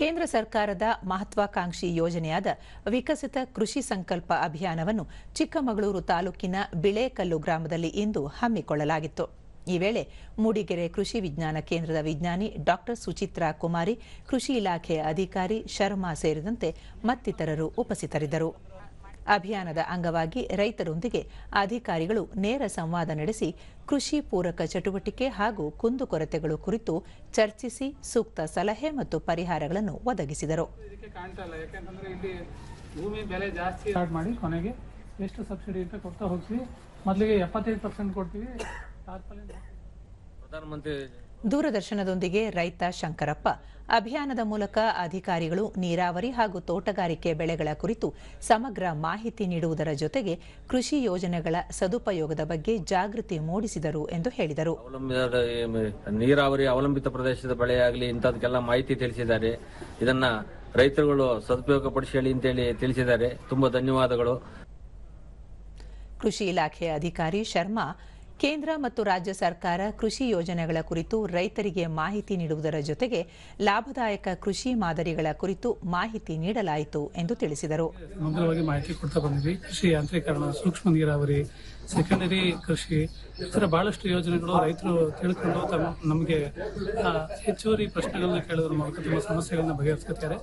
ಕೇಂದ್ರ ಸರ್ಕಾರದ ಮಹತ್ವಾಕಾಂಕ್ಷಿ ಯೋಜನೆಯಾದ ವಿಕಸಿತ ಕೃಷಿ ಸಂಕಲ್ಪ ಅಭಿಯಾನವನ್ನು ಚಿಕ್ಕಮಗಳೂರು ತಾಲೂಕಿನ ಬಿಳೇಕಲ್ಲು ಗ್ರಾಮದಲ್ಲಿ ಇಂದು ಹಮ್ಮಿಕೊಳ್ಳಲಾಗಿತ್ತು. ಈ ವೇಳೆ ಮೂಡಿಗೆರೆ ಕೃಷಿ ವಿಜ್ಞಾನ ಕೇಂದ್ರದ ವಿಜ್ಞಾನಿ ಡಾಕ್ಟರ್ ಸುಚಿತ್ರಾ ಕುಮಾರಿ, ಕೃಷಿ ಇಲಾಖೆಯ ಅಧಿಕಾರಿ ಶರ್ಮಾ ಸೇರಿದಂತೆ ಮತ್ತಿತರರು ಉಪಸ್ಥಿತರಿದ್ದರು. ಅಭಿಯಾನದ ಅಂಗವಾಗಿ ರೈತರೊಂದಿಗೆ ಅಧಿಕಾರಿಗಳು ನೇರ ಸಂವಾದ ನಡೆಸಿ ಕೃಷಿ ಪೂರಕ ಚಟುವಟಿಕೆ ಹಾಗೂ ಕುಂದುಕೊರತೆಗಳು ಕುರಿತು ಚರ್ಚಿಸಿ ಸೂಕ್ತ ಸಲಹೆ ಮತ್ತು ಪರಿಹಾರಗಳನ್ನು ಒದಗಿಸಿದರು. ಭೂಮಿ ಬೆಲೆ ಜಾಸ್ತಿ ಮಾಡಿ ಕೊನೆಗೆ ಎಷ್ಟು ಸಬ್ಸಿಡಿ ಅಂತ ಕೊಡ್ತಾ ಹೋಗ್ತೀವಿ. ಮೊದಲಿಗೆ ಎಪ್ಪತ್ತೈದು ಪರ್ಸೆಂಟ್ ಕೊಡ್ತೀವಿ. ದೂರದರ್ಶನದೊಂದಿಗೆ ರೈತ ಶಂಕರಪ್ಪ ಅಭಿಯಾನದ ಮೂಲಕ ಅಧಿಕಾರಿಗಳು ನೀರಾವರಿ ಹಾಗೂ ತೋಟಗಾರಿಕೆ ಬೆಳೆಗಳ ಕುರಿತು ಸಮಗ್ರ ಮಾಹಿತಿ ನೀಡುವುದರ ಜೊತೆಗೆ ಕೃಷಿ ಯೋಜನೆಗಳ ಸದುಪಯೋಗದ ಬಗ್ಗೆ ಜಾಗೃತಿ ಮೂಡಿಸಿದರು ಎಂದು ಹೇಳಿದರು. ಅವಲಂಬಿತ ನೀರಾವರಿ ಅವಲಂಬಿತ ಪ್ರದೇಶದ ಬೆಳೆಯಾಗಲಿ ಇಂಥದಕ್ಕೆಲ್ಲ ಮಾಹಿತಿ ತಿಳಿಸಿದ್ದಾರೆ. ಇದನ್ನ ರೈತರುಗಳು ಸದುಪಯೋಗ ಪಡಿಸಿ ಅಂತೇಳಿ ತಿಳಿಸಿದ್ದಾರೆ. ತುಂಬಾ ಧನ್ಯವಾದಗಳು. ಕೃಷಿ ಇಲಾಖೆಯ ಅಧಿಕಾರಿ ಶರ್ಮಾ ಕೇಂದ್ರ ಮತ್ತು ರಾಜ್ಯ ಸರ್ಕಾರ ಕೃಷಿ ಯೋಜನೆಗಳ ಕುರಿತು ರೈತರಿಗೆ ಮಾಹಿತಿ ನೀಡುವುದರ ಜೊತೆಗೆ ಲಾಭದಾಯಕ ಕೃಷಿ ಮಾದರಿಗಳ ಕುರಿತು ಮಾಹಿತಿ ನೀಡಲಾಯಿತು ಎಂದು ತಿಳಿಸಿದರು. ಸಮಗ್ರವಾಗಿ ಮಾಹಿತಿ ಕೊಡ್ತಾ ಬಂದಿದ್ವಿ. ಕೃಷಿ ಯಾಂತ್ರೀಕರಣ, ಸೂಕ್ಷ್ಮ ನೀರಾವರಿ ಸೆಕೆಂಡರಿ ಕೃಷಿ ಥರ ಬಹಳಷ್ಟು ಯೋಜನೆಗಳು ರೈತರು ತಿಳ್ಕೊಂಡು ತಮ್ಮ ನಮಗೆ ಹೆಚ್ಚುವರಿ ಪ್ರಶ್ನೆಗಳನ್ನ ಕೇಳೋದ್ರ ಮೂಲಕ ತಮ್ಮ ಸಮಸ್ಯೆಗಳನ್ನ ಬಗೆಹರಿಸ್ಕೊತಾರೆ